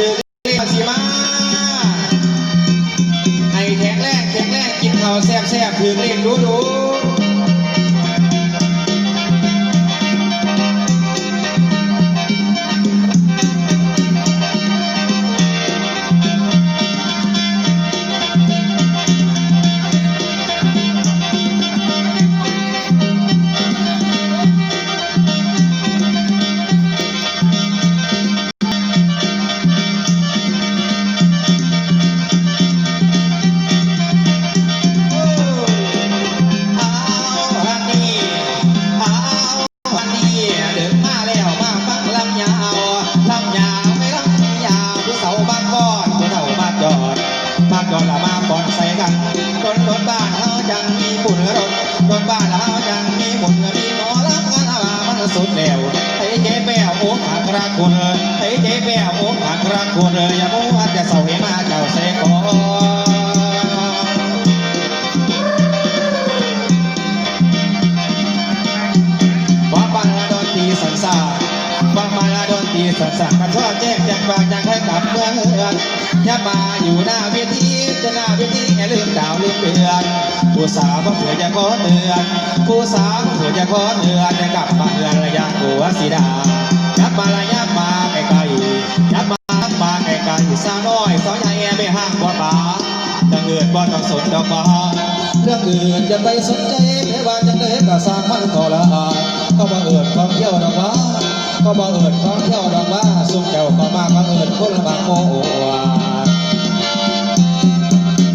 อ รักคุณไอ้เจ๊แป้วโอ้หักรักคุณอย่าพูดจะเศร้าให้มาเจ้าเสกอนว่าปังละดนทีสันสาว่ามาละดนตรีสันสากันชอแจ้งจ้งบางอย่างให้กลับเมืองเฮือนย่ามาอยู่หน้าเวทีจะหน้าเวทีอย่าลืมดาวลืมเดือนผู้สาวก็เผื่อจะขอเตือนผู้สาวเผื่อจะขอเตือนจะกลับมาเฮือนระยะหัวสีดา บมาละยับมาไกลๆยับมามาไกลๆสาวน้อยสาวใหญ่ไม่ห่างกว่าป่าเรื่องอื่นบ่ต้องสนดอกว่าเรื่องอื่นจะไปสนใจไม่ว่าจะได้ก็สร้างมันก็ละอาก็บ่เอิญของเที่ยวดอกว่าก็บ่เอิญของเที่ยวดอกว่าสุขเจ้าก็มาบังเอิญคนละบางโมวา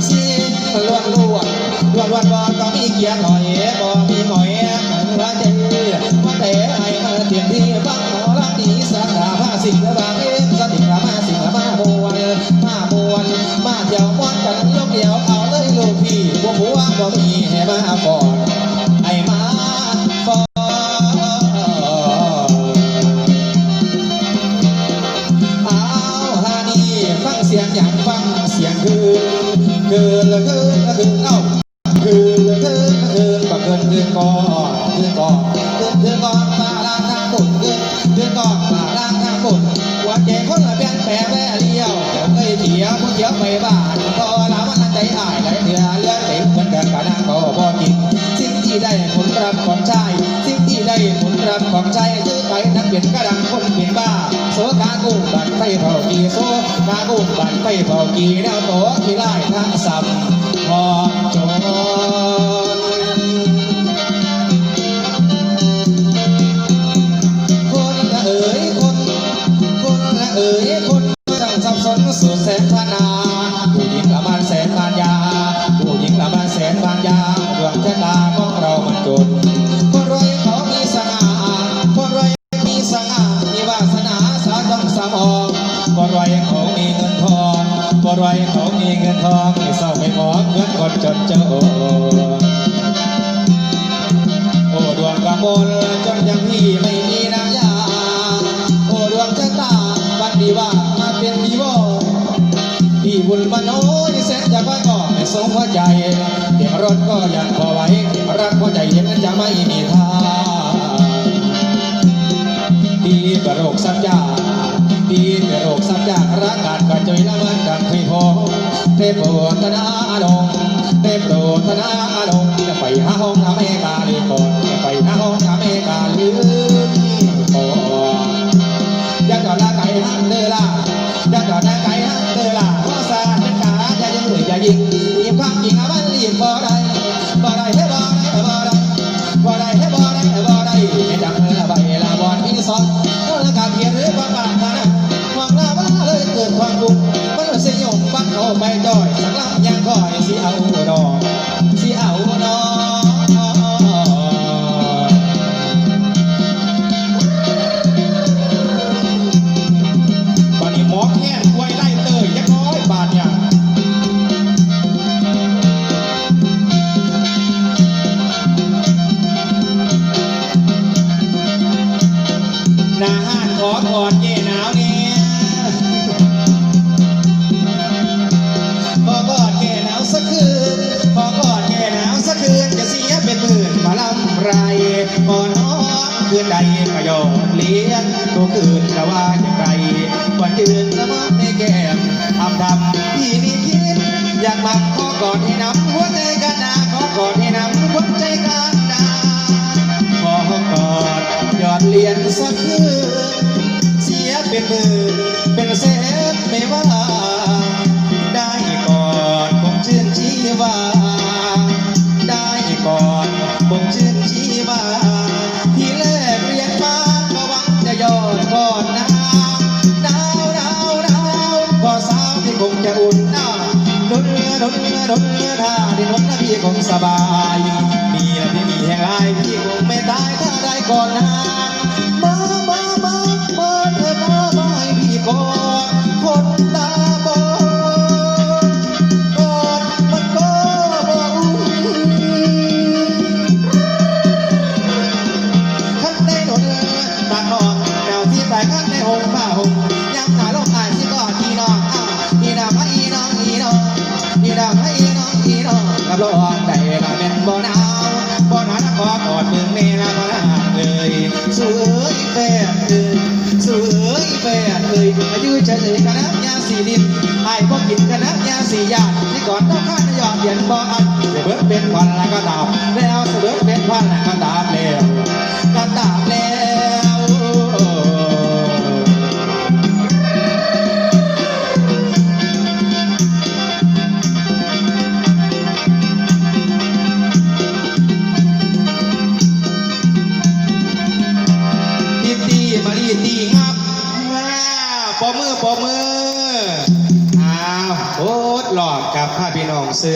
สิล้วนล้วนล้วนล้วนบ่ต้องมีเกียร์หน่อย สิงละบางเอ็มสติละมาสิงละมามวนมามวนมาเที่ยวม่วนกันยกเดียวเอาเลยลูกพี่พวกผัวบ่มีให้มาก่อนไอ้มาฟอเอาฮานี่ฟังเสียงอย่างฟังเสียงคือคือละคือละคือเอ้า ดี๋ยวเคยเยงผู้เถียไปบ้านพอลามันใจอายไหลเดือเลือดไหลเหมือนกันกะนางก็บ่จริงสิ่งที่ได้ผลรับของชายสิ่งที่ได้ผลรับของชายคือไปนักเปลี่ยนกระดังคนเปลี่ยนบ้าโสกากูบันไฟเผากีโซกากูบันไฟเผากีแนวโตกีไล่ทั้งสัมพอจบ แสนพนาผู้หญิงละมันแสนบานยาผู้หญิงละมันแสนบานยาดวงชะตาของเรามันจนคนรวยเขามีสง่าคนรวยมีสง่ามีวาสนาสาต้องสามองคนรวยเขามีเงินทองคนรวยเขามีเงินทองไม่เศร้าไม่หมองเงินคนจนเจ้าโอ้ดวงกำมลจนยังพี่ไม่ ก็ไม่สงหัวใจเดี๋ยวรถก็ยังพอไหวรักหัวใจเห็นจะไม่มีทางดีกระโรคสัญญาดีกระโรคสัญญารักการกระจอยละมันดังเคยพอเทพโปรดธนารมณ์เทพโปรดธนาดงจะไปหาห้องทำให้ เอาดอกสิเอาดอกบัดนี้หมอแค่ป่วยไล่เตยจักน้อยบาดเนี่ยหน้าห้านขอถอดเย่หน ลี้ยงตัวคืนจะว่าอย่างไรวันยืนละเมอในแก้มทำทำพี่นี่คิด อยากมักขอกอดให้นำหัวใจกันนาขอกอดให้นำหัวใจกันนาขอกอดยอดเรียนสักคืนเสียเป็นมือเป็นเสน ดนรือดนเรือท่าที่นนนาทีของสบาย สวยแบบเลยสวยแบบเลยมายืนเฉยๆคณะยาสีดินไอ้พวกกินคณะยาสียาที่ก่อนต้องข้านยอดเย็นบ่อันเสเบิดเป็นควันแล้วก็ตาวแล้วเสเบิดเป็นควัน ป